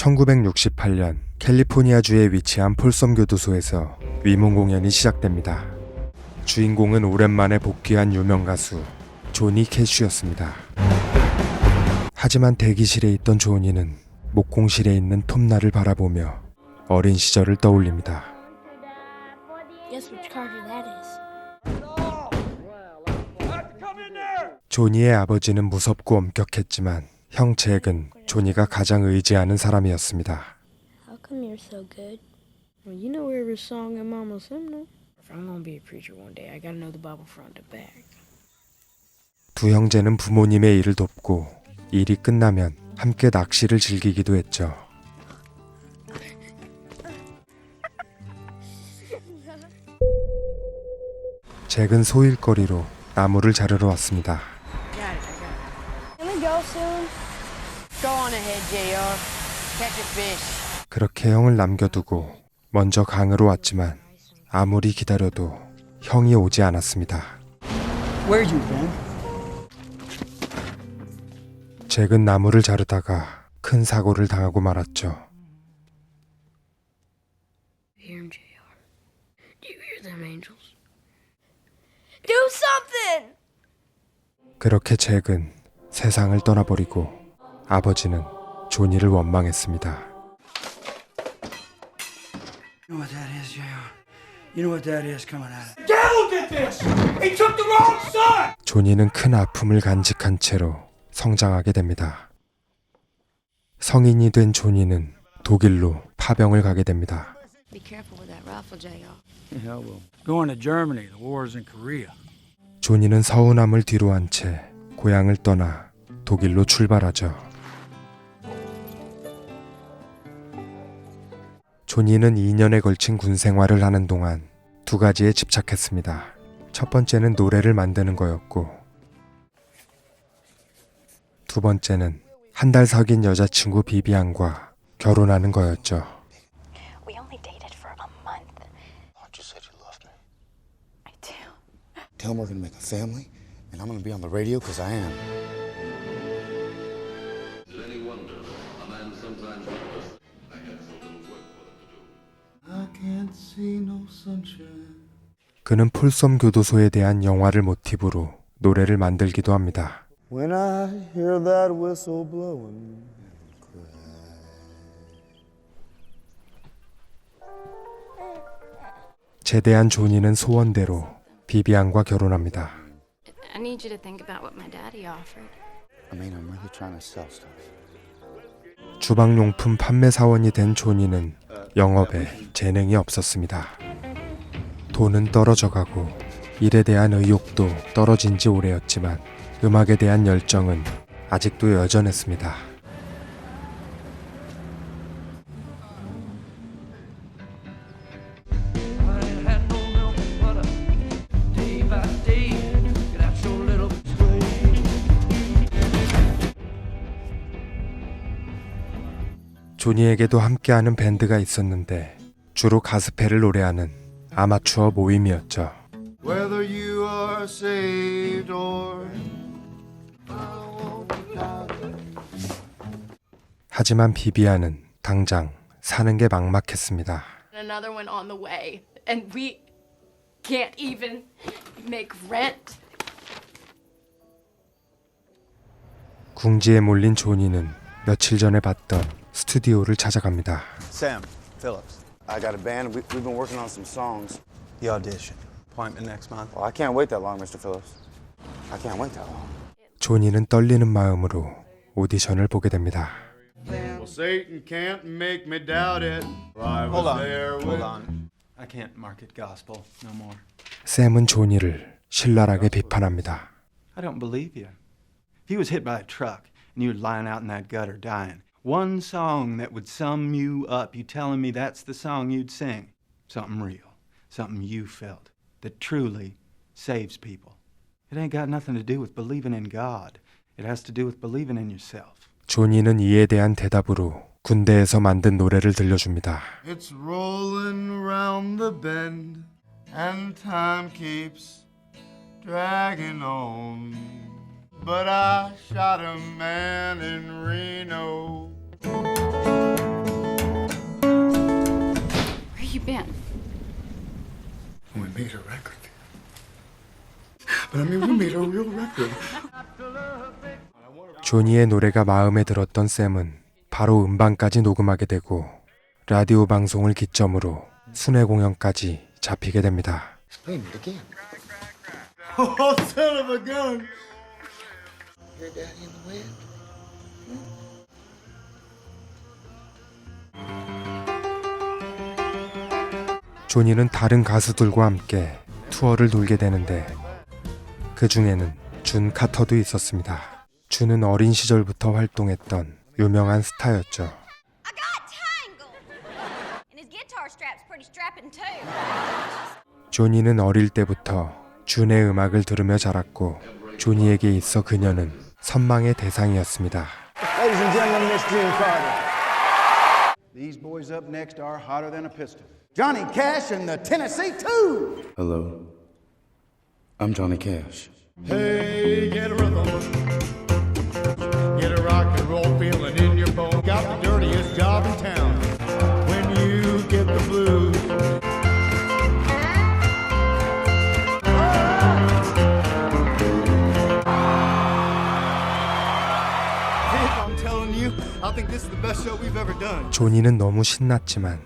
1968년 캘리포니아주에 위치한 폴섬 교도소에서 위문 공연이 시작됩니다. 주인공은 오랜만에 복귀한 유명 가수 조니 캐슈였습니다. 하지만 대기실에 있던 조니는 목공실에 있는 톰나를 바라보며 어린 시절을 떠올립니다. 조니의 아버지는 무섭고 엄격했지만 형 잭은 조니가 가장 의지하는 사람이었습니다. How come you're so good? Well, you know every song in Mama's hymnal. If I'm gonna be a preacher one day, I gotta know the Bible front to back. 두 형제는 부모님의 일을 돕고 일이 끝나면 함께 낚시를 즐기기도 했죠. 잭은 소일거리로 나무를 자르러 왔습니다. Got it, I got it. Can we go soon? 그렇게 형을 남겨두고 먼저 강으로 왔지만 아무리 기다려도 형이 오지 않았습니다. Where you been? 잭은 나무를 자르다가 큰 사고를 당하고 말았죠. Hear him, JR. Do you hear them angels? Do something! 그렇게 잭은 세상을 떠나버리고 아버지는 조니를 원망했습니다. You know what that is, JR? You know what that is coming out of Devil did this! He took the wrong son! 조니는 큰 아픔을 간직한 채로 성장하게 됩니다. 성인이 된 조니는 독일로 파병을 가게 됩니다. Be careful with that rifle, JR. Yeah, well, going to Germany. The war's in Korea. 조니는 서운함을 뒤로 한 채 고향을 떠나 독일로 출발하죠. 조니는 2년에 걸친 군 생활을 하는 동안 두 가지에 집착했습니다. 첫 번째는 노래를 만드는 거였고, 두 번째는 한 달 사귄 여자친구 비비안과 결혼하는 거였죠. We only dated for a month. thought you said you loved me. I do. Tell him we're gonna make a family, and I'm gonna be on the radio because I am. 그는 폴섬 교도소에 대한 영화를 모티브로 노래를 만들기도 합니다. When I hear that whistle blowing. 제대한 조니는 소원대로 비비안과 결혼합니다. I need you to think about what my daddy offered. I mean, I'm really trying to sell stuff. 주방용품 판매 사원이 된 조니는 영업에 재능이 없었습니다. 돈은 떨어져 가고 일에 대한 의욕도 떨어진 지 오래였지만 음악에 대한 열정은 아직도 여전했습니다. 조니에게도 함께하는 밴드가 있었는데 주로 가스펠을 노래하는 아마추어 모임이었죠. Whether you are saved or 하지만 비비안은 당장 사는 게 막막했습니다. another one on the way, and we can't even make rent. 궁지에 몰린 조니는 며칠 전에 봤던 스튜디오를 찾아갑니다. Sam Phillips. I got a band. We, we've been working on some songs. The audition. Appointment next month. Well, I can't wait that long, Mr. Phillips. I can't wait that long. 조니는 떨리는 마음으로 오디션을 보게 됩니다. Well, Satan can't make me doubt it. I was Hold on. there Hold with on. I can't market gospel no more. 샘은 조니를 신랄하게 비판합니다. I don't believe you. If he was hit by a truck and you were lying out in that gutter dying, one song that would sum you up, you telling me that's the song you'd sing? Something real, something you felt that truly saves people. It ain't got nothing to do with believing in God. It has to do with believing in yourself. 조니는 이에 대한 대답으로 군대에서 만든 노래를 들려줍니다. It's rolling around the bend, and time keeps dragging on. But I shot a man in Reno. been. We made a record. But I mean, we made a real record. 조니의 노래가 마음에 들었던 샘은 바로 음반까지 녹음하게 되고 라디오 방송을 기점으로 순회 공연까지 잡히게 됩니다. Playing it again. Oh, son of a gun! Hear that in the wind? 조니는 다른 가수들과 함께 투어를 돌게 되는데 그 중에는 준 카터도 있었습니다. 준은 어린 시절부터 활동했던 유명한 스타였죠. I got Tangle! And his guitar strap's pretty strapping too. 조니는 어릴 때부터 준의 음악을 들으며 자랐고 조니에게 있어 그녀는 선망의 대상이었습니다. Ladies and gentlemen, Miss June Carter. These boys up next are hotter than a pistol. Johnny Cash and the Tennessee Two. Hello. I'm Johnny Cash. Hey, get a rhythm. Get a rock and roll feeling in your bones. Got the dirtiest job in town. When you get the blues. I'm telling you, I think this is the best show we've ever done. 조니는 너무 신났지만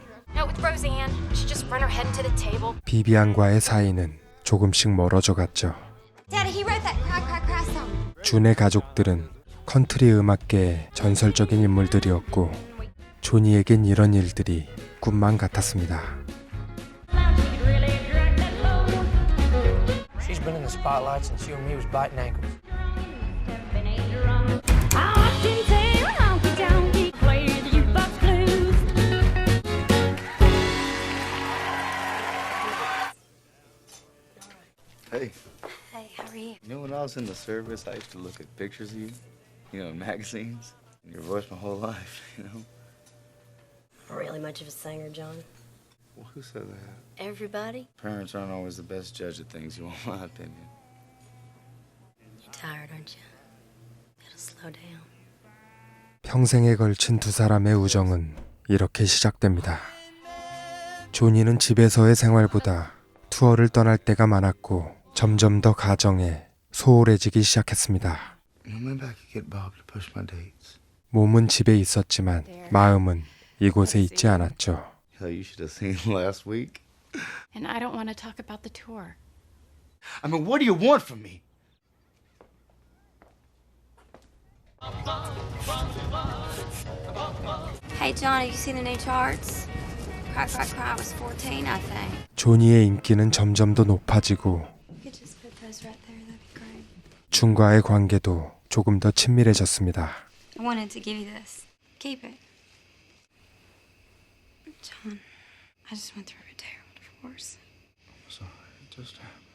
비비안과의 사이는 조금씩 멀어져 갔죠. Daddy, he wrote that cry, cry, cry song. 준의 가족들은 컨트리 음악계의 전설적인 인물들이었고 조니에겐 이런 일들이 꿈만 같았습니다. She's been in the spotlight since you and me was biting ankles. Was in the service, I used to look at pictures of you, you know, in magazines, and your voice my whole life, you know? Really much of a singer, John. Well, who said that? Everybody? Parents aren't always the best judge of things, you want my opinion. You're tired, aren't you? Gotta slow down. 평생에 걸친 두 사람의 우정은 이렇게 시작됩니다. 조니는 집에서의 생활보다 투어를 떠날 때가 많았고 점점 더 가정에 소홀해지기 시작했습니다. You know, maybe I could get Bob to push my dates. 몸은 집에 있었지만 마음은 이곳에 있지 않았죠. Hell, you should have seen last week. And I don't want to talk about the tour. I mean, what do you want from me? Hey, Johnny, you seen the new charts? Cry, cry, cry was 14, I think. 조니의 인기는 점점 더 높아지고 You could just put those right there. That'd be 준과의 관계도 조금 더 친밀해졌습니다. I wanted to give you this. Keep it. John, I just went through a terrible divorce. Sorry, it just happened.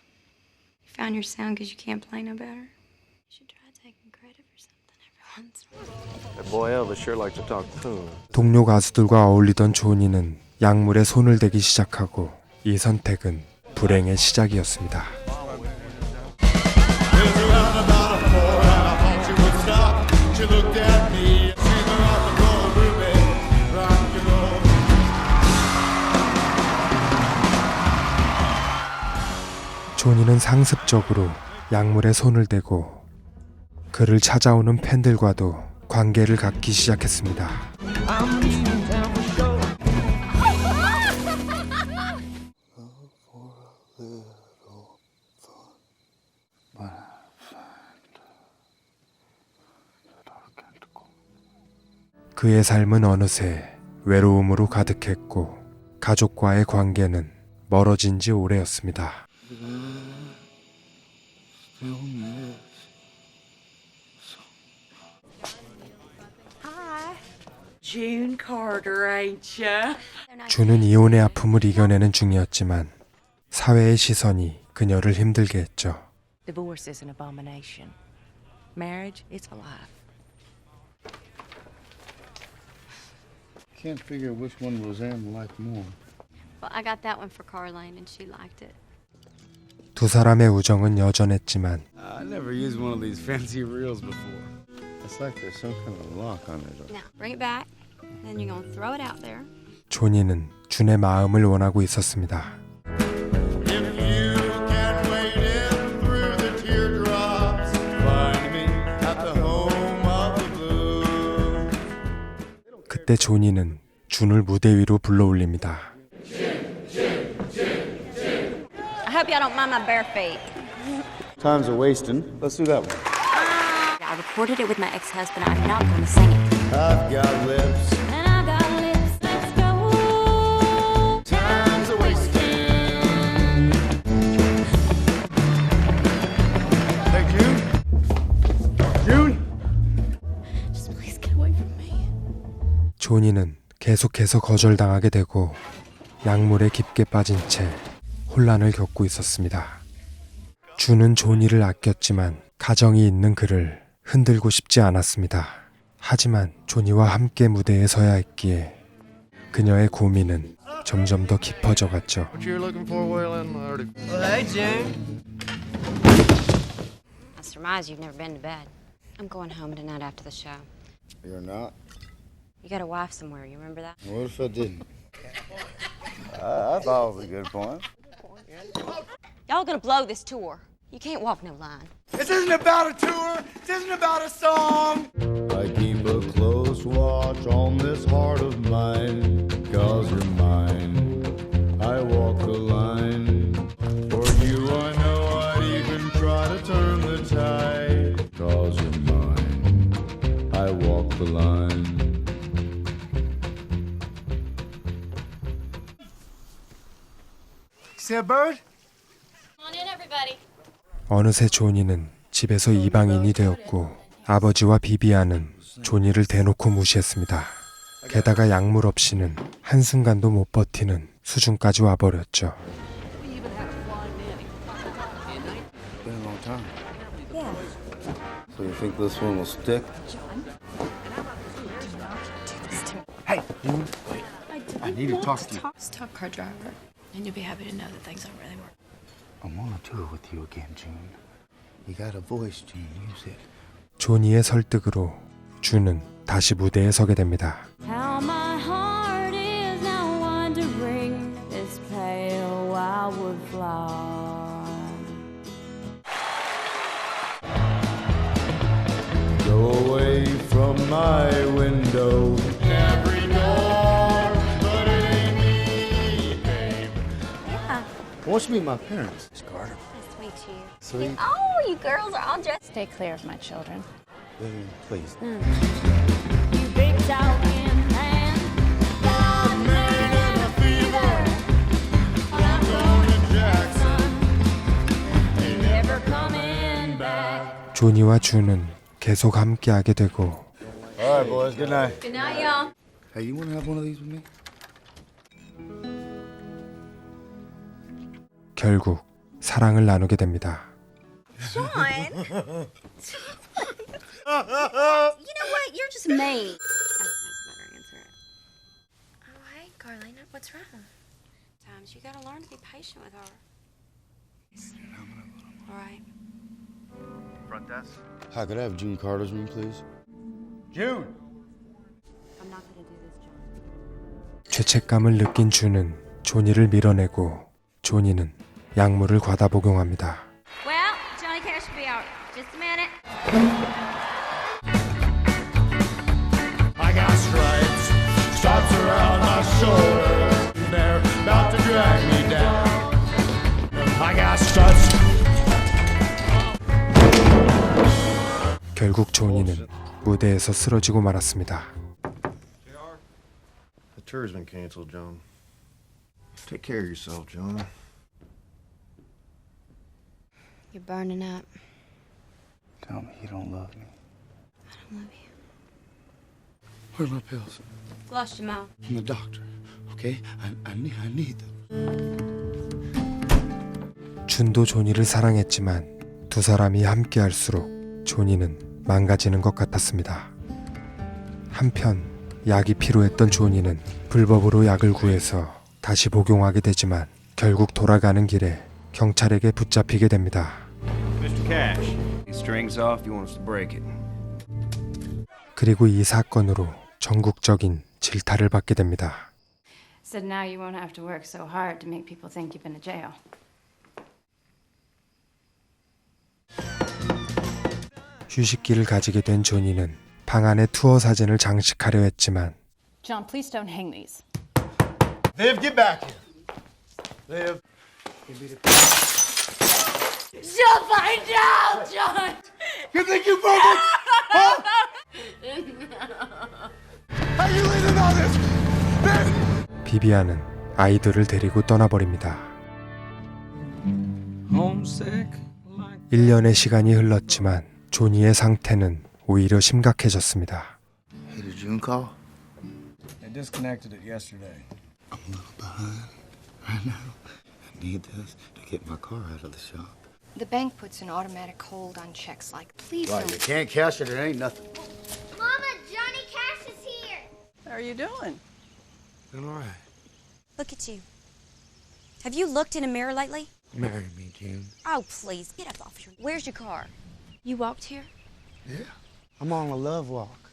You found your sound because you can't play no better. You should try taking credit for something every once in a while. That boy Elvis sure likes to talk coon. 동료 가수들과 어울리던 조니는 약물에 손을 대기 시작하고 이 선택은 불행의 시작이었습니다. 조니는 상습적으로 약물에 손을 대고 그를 찾아오는 팬들과도 관계를 갖기 시작했습니다. 그의 삶은 어느새 외로움으로 가득했고 가족과의 관계는 멀어진 지 오래였습니다. June Carter, ain't ya? 주는 이혼의 아픔을 이겨내는 중이었지만 사회의 시선이 그녀를 힘들게 했죠. Divorce is an abomination. Marriage, it's a life. Can't figure which one Roseanne liked more. Well, I got that one for Carlene, and she liked it. 두 사람의 우정은 여전했지만 I never used one of these fancy reels before. It's like there's some kind of lock on it. Now, bring it back. Then you're gonna throw it out there. 조니는 준의 마음을 원하고 있었습니다. 그때 조니는 준을 무대 위로 불러올립니다. I hope y'all don't mind my bare feet. Time's a wasting. Let's do that one. I recorded it with my ex-husband. I'm not gonna sing it. I've got 조니는 계속해서 거절당하게 되고 약물에 깊게 빠진 채 혼란을 겪고 있었습니다. 준은 조니를 아꼈지만 가정이 있는 그를 흔들고 싶지 않았습니다. 하지만 조니와 함께 무대에 서야 했기에 그녀의 고민은 점점 더 깊어져 갔죠. What you're looking for, Waylon Marty? Well, hey, June. I surmise you've never been to bed. I'm going home tonight after the show. You're not? You got a wife somewhere, you remember that? What if I didn't? I, I thought it was a good point. Y'all gonna blow this tour. You can't walk no line. This isn't about a tour. This isn't about a song. I keep a close watch on this heart of mine, cause you're mine. I walk the line. For you, I know I'd even try to turn the tide, cause you're mine. I walk the line. See a bird? Come on in, everybody. 어느새 조니는 집에서 이방인이 되었고 아버지와 비비아는 조니를 대놓고 무시했습니다. 게다가 약물 없이는 한순간도 못 버티는 수준까지 와버렸죠. Been a long time. Yeah. So you think this one will stick? Hey, June. I need to talk to you. Stop car driver. And you'll be happy to know that things don't really work. I'm on a tour with you again, June. You got a voice, June. Use it. 조니의 설득으로 준은 다시 무대에 서게 됩니다. How my heart is now wondering this pale wildwood flower. Go away from my window. Why don't you meet my parents? It's Carter. Nice to meet you. Sweet. Oh, you girls are all dressed. Stay clear of my children. Baby, please. You big talking man. God Man in a fever. Anthony Jackson. Ain't never coming back. 조니와 준은 계속 함께하게 되고 All right, boys. Good night. Good night, y'all. Hey, you want to have one of these with me? 결국 사랑을 나누게 됩니다. Sean. you know what? You're just mean. That's, that's better answer. Oh, hey, Carlina, what's wrong? Times you gotta learn to be patient with her. All right. Front desk. Hi, could I have June Carter's room, please? June. I'm not gonna do this, John. 죄책감을 느낀 준은 조니를 밀어내고 조니는 약물을 과다 복용합니다. Well, Johnny Cash will be out. Just a minute. I got stripes, stripes around my shoulder. They're about to drag me down. I got stripes. 결국 조니는 무대에서 쓰러지고 말았습니다. The tour's been canceled, John. Take care of yourself, John. You're burning up. Tell me you don't love me. I don't love you. Where's my pills? Flush them out. From the doctor. Okay? I, I, need, I need them. 준도 조니를 사랑했지만 두 사람이 함께할수록 조니는 망가지는 것 같았습니다. 한편 약이 필요했던 조니는 불법으로 약을 구해서 다시 복용하게 되지만 결국 돌아가는 길에 경찰에게 붙잡히게 됩니다. Mr. Cash. These strings off, you want us to break it. 그리고 이 사건으로 전국적인 질타를 받게 됩니다. Said now you won't have to work so hard to make people think you've been to jail. 휴식기를 가지게 된 조니는 방 안에 투어 사진을 장식하려 했지만 John, please don't hang these. Viv, get back here. Viv. She'll find out, John! You think you broke it? Huh? How you leaving all this? Viv! 비비안은 아이들을 데리고 떠나버립니다. Homesick? 1년의 시간이 흘렀지만 조니의 상태는 오히려 심각해졌습니다. Hey, did June call? They disconnected it yesterday. I'm a little behind right now. I need this to get my car out of the shop. The bank puts an automatic hold on checks like, please Right, don't. you can't cash it, it ain't nothing. Mama, Johnny Cash is here! How are you doing? Doing all right. Look at you. Have you looked in a mirror lately? Marry me, June. Oh, please, get up off your. Where's your car? You walked here? Yeah. I'm on a love walk.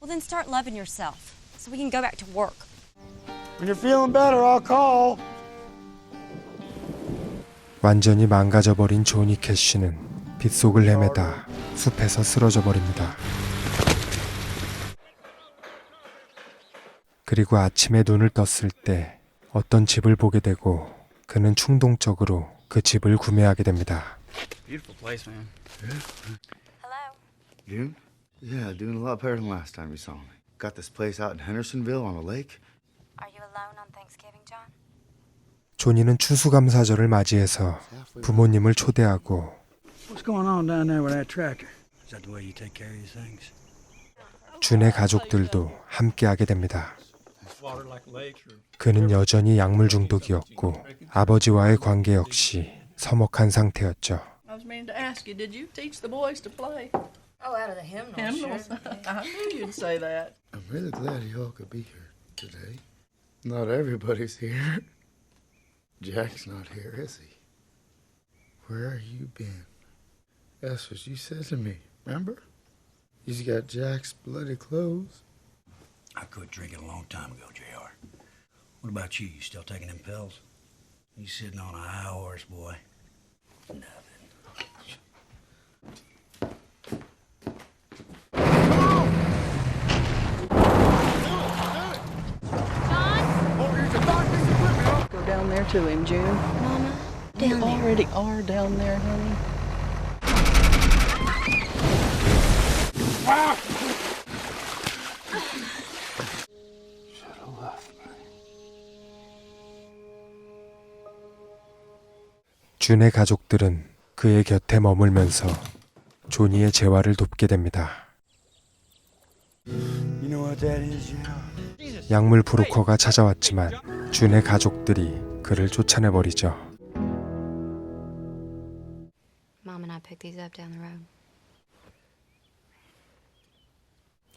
Well, then start loving yourself so we can go back to work. When you're feeling better, I'll call. 완전히 망가져버린 조니 캐시는 빗속을 헤매다 숲에서 쓰러져 버립니다. 그리고 아침에 눈을 떴을 때 어떤 집을 보게 되고 그는 충동적으로 그 집을 구매하게 됩니다. Beautiful place, man. Hello? June? Yeah, doing a lot better than last time you saw me. Got this place out in Hendersonville on a lake. Are you alone on Thanksgiving, John? 조니는 추수감사절을 맞이해서 부모님을 초대하고 What's going on down there with that tractor? Is that the way you take care of these things? 준의 가족들도 함께하게 됩니다. 그는 여전히 약물 중독이었고 아버지와의 관계 역시 서먹한 상태였죠. Jack's not here, is he? Where have you been? That's what you said to me, remember? He's got Jack's bloody clothes. I quit drinking a long time ago, JR. What about you? You still taking them pills? You sitting on a high horse, boy. Nothing. Down there to him, June. Mama, You down there. already are down there, honey. 준의 가족들은 그의 곁에 머물면서 조니의 재활을 돕게 됩니다. You know what that is, JR? 약물 브로커가 찾아왔지만 준의 가족들이 그를 쫓아내 버리죠. Mom and I picked these up down the road.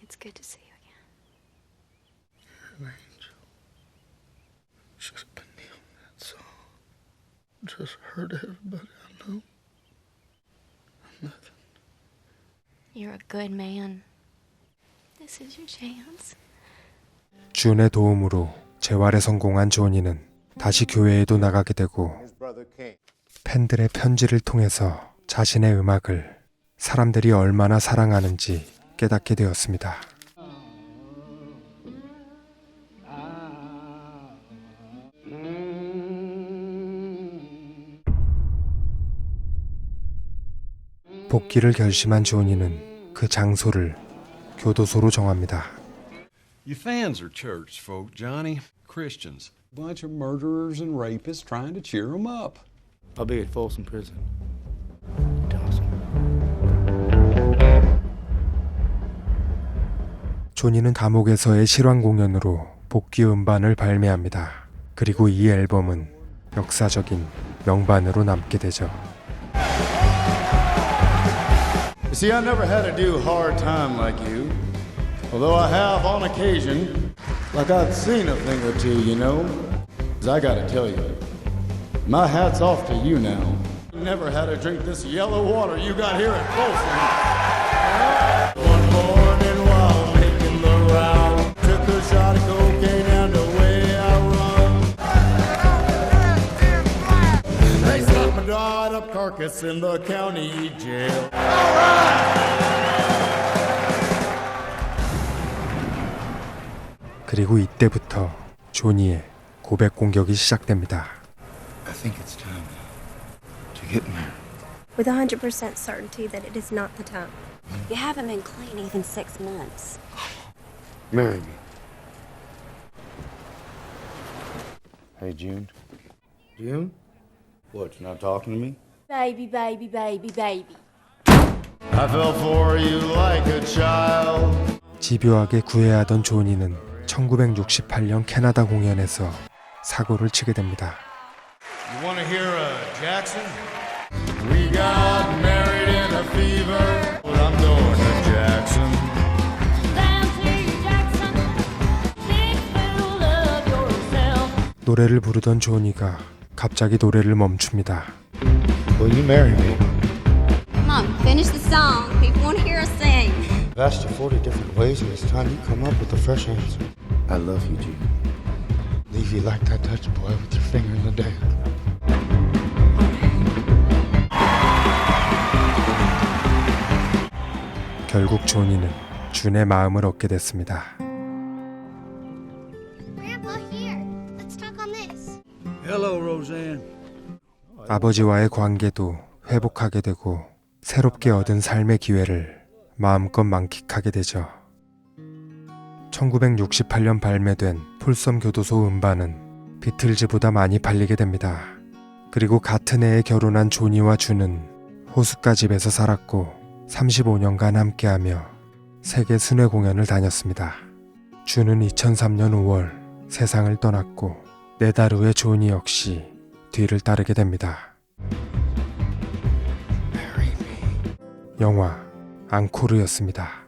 It's good to see you again. An angel. Should have been kneeling that song. Just hurt everybody I know. I'm nothing. You're a good man. This is your chance. 준의 도움으로 재활에 성공한 조니는 다시 교회에도 나가게 되고 팬들의 편지를 통해서 자신의 음악을 사람들이 얼마나 사랑하는지 깨닫게 되었습니다. 복귀를 결심한 조니는 그 장소를 교도소로 정합니다. Your fans are church folk, Johnny. Christians. Bunch of murderers and rapists trying to cheer them up. I'll be at Folsom Prison. 조니는 감옥에서의 실황 공연으로 복귀 음반을 발매합니다. 그리고 이 앨범은 역사적인 명반으로 남게 되죠. You see, I never had to do hard time like you. Although I have on occasion, like I've seen a thing or two, you know. 'Cause I gotta tell you, my hat's off to you now. Never had to drink this yellow water you got here at Folsom. One morning while making the round, took a shot of cocaine and away I run. They stuck my dried up carcass in the county jail. 그리고 이때부터 조니의 고백 공격이 시작됩니다. I think it's time to get married. With 100% certainty that it is not the time. You haven't been clean even six months. Marry me. Hey, June. June? What, you not talking to me? Baby, baby, baby, baby. I fell for you like a child. 집요하게 구애하던 조니는 1968년 캐나다 공연에서 사고를 치게 됩니다. You want to hear uh, Jackson? We got married in a fever. But I'm going to Jackson. 노래를 부르던 조니가 갑자기 노래를 멈춥니다. Will you marry me? Come on, finish the song. People want to hear us sing. I've asked you 40 different ways, and it's time you come up with a fresh answer. I love you, June. Leave you like that Dutch boy with your finger in the dance. 결국 조니는 준의 마음을 얻게 됐습니다. Grandpa, here. Let's talk on this. Hello, Roseanne. 아버지와의 관계도 회복하게 되고 새롭게 얻은 삶의 기회를 마음껏 만끽하게 되죠. 1968년 발매된 폴섬 교도소 음반은 비틀즈보다 많이 팔리게 됩니다. 그리고 같은 해에 결혼한 조니와 준은 호숫가 집에서 살았고 35년간 함께하며 세계 순회 공연을 다녔습니다. 준은 2003년 5월 세상을 떠났고 네 달 후에 조니 역시 뒤를 따르게 됩니다. 영화 앙코르였습니다.